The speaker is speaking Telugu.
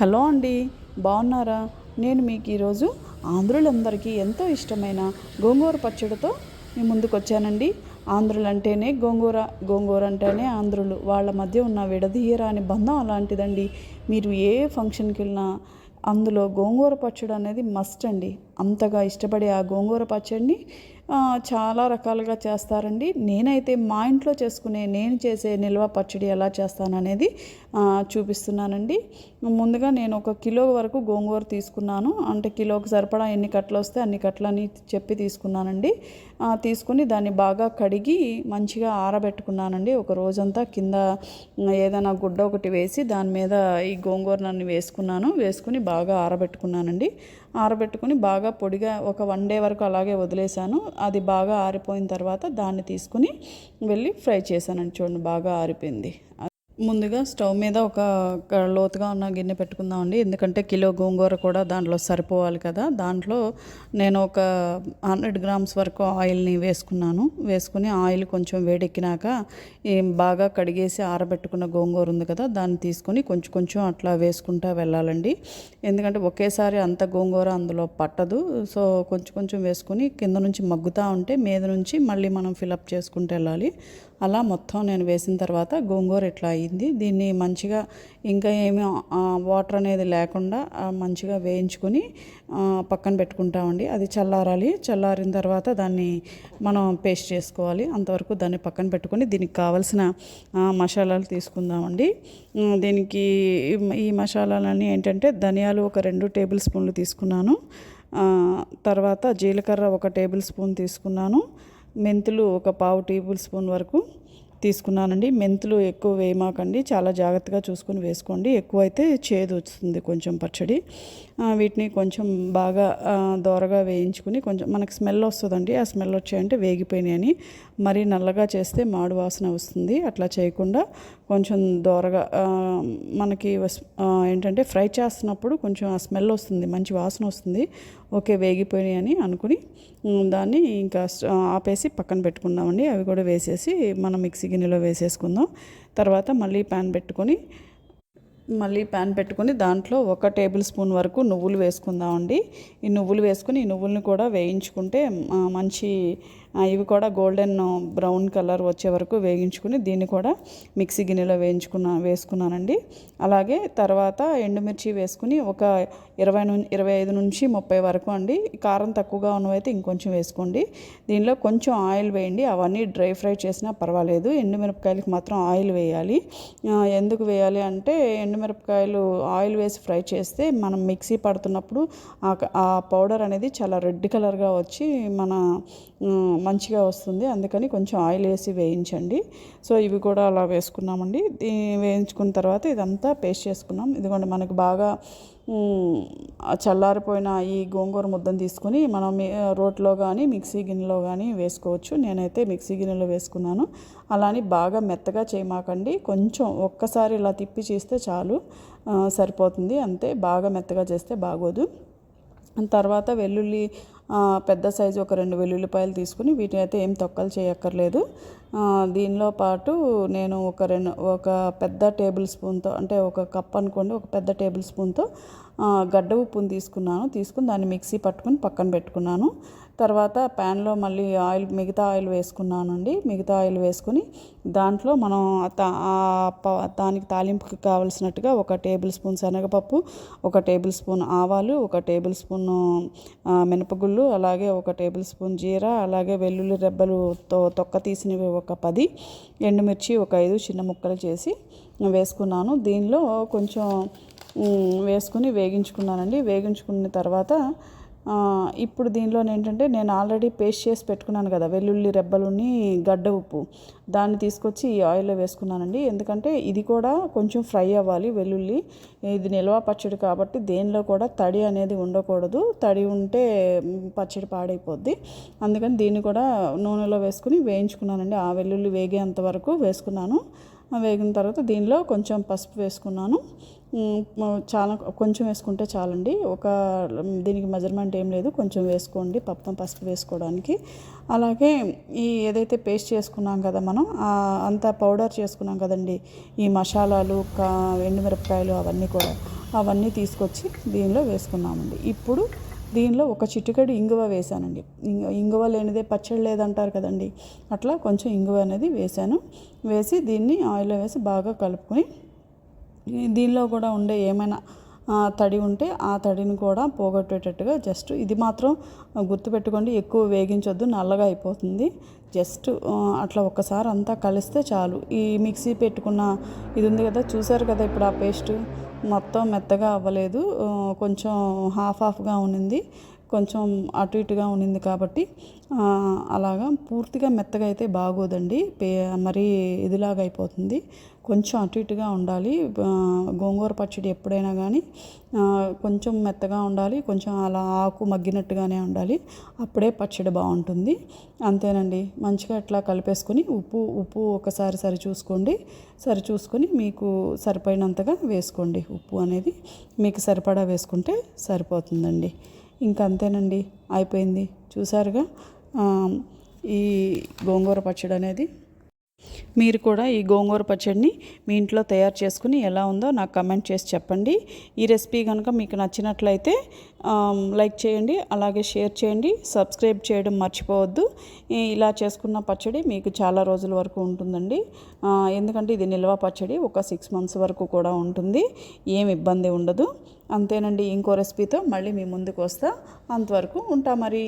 హలో అండి బాగున్నారా? నేను మీకు ఈరోజు ఆంధ్రులందరికీ ఎంతో ఇష్టమైన గోంగూర పచ్చడితో మీ ముందుకు వచ్చానండి. ఆంధ్రులు అంటేనే గోంగూర గోంగూర అంటేనే ఆంధ్రులు. వాళ్ళ మధ్య ఉన్న విడదీయరాని బంధం అలాంటిదండి. మీరు ఏ ఫంక్షన్కి వెళ్ళినా అందులో గోంగూర పచ్చడి అనేది మస్ట్ అండి. అంతగా ఇష్టపడే ఆ గోంగూర పచ్చడిని చాలా రకాలుగా చేస్తారండి. నేనైతే మా ఇంట్లో చేసుకునే నేను చేసే నిల్వ పచ్చడి ఎలా చేస్తాననేది చూపిస్తున్నానండి. ముందుగా నేను ఒక కిలో వరకు గోంగూర తీసుకున్నాను. అంటే కిలోకి సరిపడా ఎన్ని కట్టలు వస్తే అన్ని కట్టలని చెప్పి తీసుకున్నానండి. తీసుకుని దాన్ని బాగా కడిగి మంచిగా ఆరబెట్టుకున్నానండి. ఒక రోజంతా కింద ఏదైనా గుడ్డ ఒకటి వేసి దాని మీద ఈ గోంగూరనన్ని వేసుకున్నాను. వేసుకుని బాగా ఆరబెట్టుకున్నానండి. ఆరబెట్టుకుని బాగా పొడిగా ఒక వన్ డే వరకు అలాగే వదిలేశాను. అది బాగా ఆరిపోయిన తర్వాత దాన్ని తీసుకుని వెళ్ళి ఫ్రై చేశానండి. చూడండి బాగా ఆరిపోయింది. ముందుగా స్టవ్ మీద ఒక లోతుగా ఉన్న గిన్నె పెట్టుకుందామండి. ఎందుకంటే కిలో గోంగూర కూడా దాంట్లో సరిపోవాలి కదా. దాంట్లో నేను ఒక హండ్రెడ్ గ్రామ్స్ వరకు ఆయిల్ని వేసుకున్నాను. వేసుకుని ఆయిల్ కొంచెం వేడెక్కినాక బాగా కడిగేసి ఆరబెట్టుకున్న గోంగూర ఉంది కదా దాన్ని తీసుకొని కొంచెం కొంచెం అట్లా వేసుకుంటా వెళ్ళాలండి. ఎందుకంటే ఒకేసారి అంత గోంగూర అందులో పట్టదు. సో కొంచెం కొంచెం వేసుకుని కింద నుంచి మగ్గుతూ ఉంటే మీద నుంచి మళ్ళీ మనం ఫిలప్ చేసుకుంటూ వెళ్ళాలి. అలా మొత్తం నేను వేసిన తర్వాత గోంగూర ఇట్లా అయింది. దీన్ని మంచిగా ఇంకా ఏమి వాటర్ అనేది లేకుండా మంచిగా వేయించుకొని పక్కన పెట్టుకుంటామండి. అది చల్లారాలి. చల్లారిన తర్వాత దాన్ని మనం పేస్ట్ చేసుకోవాలి. అంతవరకు దాన్ని పక్కన పెట్టుకొని దీనికి కావలసిన మసాలాలు తీసుకుందామండి. దీనికి ఈ- మసాలాలన్నీ ఏంటంటే ధనియాలు ఒక రెండు టేబుల్ స్పూన్లు తీసుకున్నాను. తర్వాత జీలకర్ర ఒక టేబుల్ స్పూన్ తీసుకున్నాను. మెంతులు ఒక పావు టేబుల్ స్పూన్ వరకు తీసుకున్నానండి. మెంతులు ఎక్కువ వేయమాకండి. చాలా జాగ్రత్తగా చూసుకొని వేసుకోండి. ఎక్కువ అయితే చేదు వస్తుంది కొంచెం పచ్చడి. వీటిని కొంచెం బాగా దోరగా వేయించుకుని కొంచెం మనకి స్మెల్ వస్తుందండి. ఆ స్మెల్ వచ్చాయంటే వేగిపోయినాయని. మరీ నల్లగా చేస్తే మాడు వాసన వస్తుంది. అట్లా చేయకుండా కొంచెం దోరగా మనకి వస్- ఏంటంటే ఫ్రై చేస్తున్నప్పుడు కొంచెం ఆ స్మెల్ వస్తుంది. మంచి వాసన వస్తుంది. ఓకే వేగిపోయినాయి అని అనుకుని దాన్ని ఇంకా ఆపేసి పక్కన పెట్టుకుందామండి. అవి కూడా వేసేసి మనం మిక్సీ గిన్నెలో వేసేసుకుందాం. తర్వాత మళ్ళీ ప్యాన్ పెట్టుకొని మళ్ళీ ప్యాన్ పెట్టుకుని దాంట్లో ఒక టేబుల్ స్పూన్ వరకు నువ్వులు వేసుకుందామండి. ఈ నువ్వులు వేసుకుని ఈ నువ్వులని కూడా వేయించుకుంటే మంచి ఇవి కూడా గోల్డెన్ బ్రౌన్ కలర్ వచ్చే వరకు వేయించుకుని దీన్ని కూడా మిక్సీ గిన్నెలో వేయించుకున్నా వేసుకున్నానండి. అలాగే తర్వాత ఎండుమిర్చి వేసుకుని ఒక ఇరవై ను ఇరవై ఐదు నుంచి ముప్పై వరకు అండి. కారం తక్కువగా ఉన్నవైతే ఇంకొంచెం వేసుకోండి. దీనిలో కొంచెం ఆయిల్ వేయండి. అవన్నీ డ్రై ఫ్రై చేసినా పర్వాలేదు. ఎండుమిరపకాయలకి మాత్రం ఆయిల్ వేయాలి. ఎందుకు వేయాలి అంటే ఎండుమిరపకాయలు ఆయిల్ వేసి ఫ్రై చేస్తే మనం మిక్సీ పడుతున్నప్పుడు ఆ ఆ పౌడర్ అనేది చాలా రెడ్ కలర్గా వచ్చి మన మంచిగా వస్తుంది. అందుకని కొంచెం ఆయిల్ వేసి వేయించండి. సో ఇవి కూడా అలా వేసుకున్నామండి. దీ వేయించుకున్న తర్వాత ఇదంతా పేస్ట్ చేసుకున్నాం. ఇదిగోండి మనకు బాగా చల్లారిపోయిన ఈ గోంగూర ముద్దను తీసుకొని మనం మీ- రోట్లో కానీ మిక్సీ గిన్నెలో కానీ వేసుకోవచ్చు. నేనైతే మిక్సీ గిన్నెలో వేసుకున్నాను. అలానే బాగా మెత్తగా చేయమాకండి. కొంచెం ఒక్కసారి ఇలా తిప్పి చేస్తే చాలు సరిపోతుంది. అంతే బాగా మెత్తగా చేస్తే బాగోదు. తర్వాత వెల్లుల్లి పెద్ద సైజు ఒక రెండు వెల్లుల్లిపాయలు తీసుకుని వీటిని అయితే ఏం తొక్కలు చేయక్కర్లేదు. దీనిలో పాటు నేను ఒక రెండు ఒక పెద్ద టేబుల్ స్పూన్తో అంటే ఒక కప్ అనుకోండి ఒక పెద్ద టేబుల్ స్పూన్తో గడ్డ ఉప్పును తీసుకున్నాను. తీసుకుని దాన్ని మిక్సీ పట్టుకుని పక్కన పెట్టుకున్నాను. తర్వాత ప్యాన్లో మళ్ళీ ఆయిల్ మిగతా ఆయిల్ వేసుకున్నానండి. మిగతా ఆయిల్ వేసుకుని దాంట్లో మనం తా- ఆ ప- దానికి తాలింపుకి కావలసినట్టుగా ఒక టేబుల్ స్పూన్ శనగపప్పు ఒక టేబుల్ స్పూన్ ఆవాలు ఒక టేబుల్ స్పూన్ మినపగుళ్ళు అలాగే ఒక టేబుల్ స్పూన్ జీర అలాగే వెల్లుల్లి రెబ్బలు తో తొక్క తీసినవి ఒక పది ఎండుమిర్చి ఒక ఐదు చిన్న ముక్కలు చేసి వేసుకున్నాను. దీనిలో కొంచెం వేసుకుని వేగించుకున్నానండి. వేగించుకున్న తర్వాత ఇప్పుడు దీనిలో ఏంటంటే నేను ఆల్రెడీ పేస్ట్ చేసి పెట్టుకున్నాను కదా వెల్లుల్లి రెబ్బలుని గడ్డ ఉప్పు. దాన్ని తీసుకొచ్చి ఈ ఆయిల్లో వేసుకున్నానండి. ఎందుకంటే ఇది కూడా కొంచెం ఫ్రై అవ్వాలి వెల్లుల్లి. ఇది నిల్వ పచ్చడి కాబట్టి దేనిలో కూడా తడి అనేది ఉండకూడదు. తడి ఉంటే పచ్చడి పాడైపోద్ది. అందుకని దీన్ని కూడా నూనెలో వేసుకుని వేయించుకున్నానండి. ఆ వెల్లుల్లి వేగేంత వరకు వేసుకున్నాను. వేగిన తర్వాత దీనిలో కొంచెం పసుపు వేసుకున్నాను. చాలా కొంచెం వేసుకుంటే చాలండి. ఒక దీనికి మెజర్మెంట్ ఏం లేదు. కొంచెం వేసుకోండి. పప్పు పసుపు వేసుకోవడానికి. అలాగే ఈ ఏదైతే పేస్ట్ చేసుకున్నాం కదా మనం అంత అంతా పౌడర్ చేసుకున్నాం కదండి. ఈ మసాలాలు కా ఎండుమిరపకాయలు అవన్నీ కూడా అవన్నీ తీసుకొచ్చి దీనిలో వేసుకున్నామండి. ఇప్పుడు దీనిలో ఒక చిటికెడు ఇంగువ వేసానండి ఇంగ ఇంగువ లేనిదే పచ్చడి లేదంటారు కదండి. అట్లా కొంచెం ఇంగువ అనేది వేసాను వేసి దీన్ని ఆయిల్లో వేసి బాగా కలుపుకొని దీనిలో కూడా ఉండే ఏమైనా తడి ఉంటే ఆ తడిని కూడా పోగొట్టేటట్టుగా జస్ట్ ఇది మాత్రం గుర్తుపెట్టుకోండి ఎక్కువ వేగించొద్దు నల్లగా అయిపోతుంది. జస్ట్ అట్లా ఒక్కసారి అంతా కలిస్తే చాలు. ఈ మిక్సీ పెట్టుకున్న ఇది ఉంది కదా చూసారు కదా ఇప్పుడు ఆ పేస్ట్? మొత్తం మెత్తగా అవ్వలేదు. కొంచెం హాఫ్ హాఫ్గా ఉన్నింది. కొంచెం అటు ఇటుగా ఉన్నింది కాబట్టి అలాగా పూర్తిగా మెత్తగా అయితే బాగోదండి. పే మరీ ఇదిలాగా అయిపోతుంది. కొంచెం అటు ఇటుగా ఉండాలి. గోంగూర పచ్చడి ఎప్పుడైనా కానీ కొంచెం మెత్తగా ఉండాలి. కొంచెం అలా ఆకు మగ్గినట్టుగానే ఉండాలి. అప్పుడే పచ్చడి బాగుంటుంది. అంతేనండి. మంచిగా ఇట్లా కలిపేసుకొని ఉప్పు ఉప్పు ఒకసారి సరి చూసుకోండి. సరి చూసుకొని మీకు సరిపోయినంతగా వేసుకోండి. ఉప్పు అనేది మీకు సరిపడా వేసుకుంటే సరిపోతుందండి. ఇంకా అంతేనండి అయిపోయింది. చూసారుగా? ఈ గోంగూర పచ్చడి అనేది మీరు కూడా ఈ గోంగూర పచ్చడిని మీ ఇంట్లో తయారు చేసుకుని ఎలా ఉందో నాకు కమెంట్ చేసి చెప్పండి. ఈ రెసిపీ కనుక మీకు నచ్చినట్లయితే లైక్ చేయండి అలాగే షేర్ చేయండి సబ్స్క్రైబ్ చేయడం మర్చిపోవద్దు. ఇలా చేసుకున్న పచ్చడి మీకు చాలా రోజుల వరకు ఉంటుందండి. ఎందుకంటే ఇది నిల్వ పచ్చడి ఒక సిక్స్ మంత్స్ వరకు కూడా ఉంటుంది. ఏం ఇబ్బంది ఉండదు. అంతేనండి ఇంకో రెసిపీతో మళ్ళీ మీ ముందుకు వస్తా. అంతవరకు ఉంటా మరి.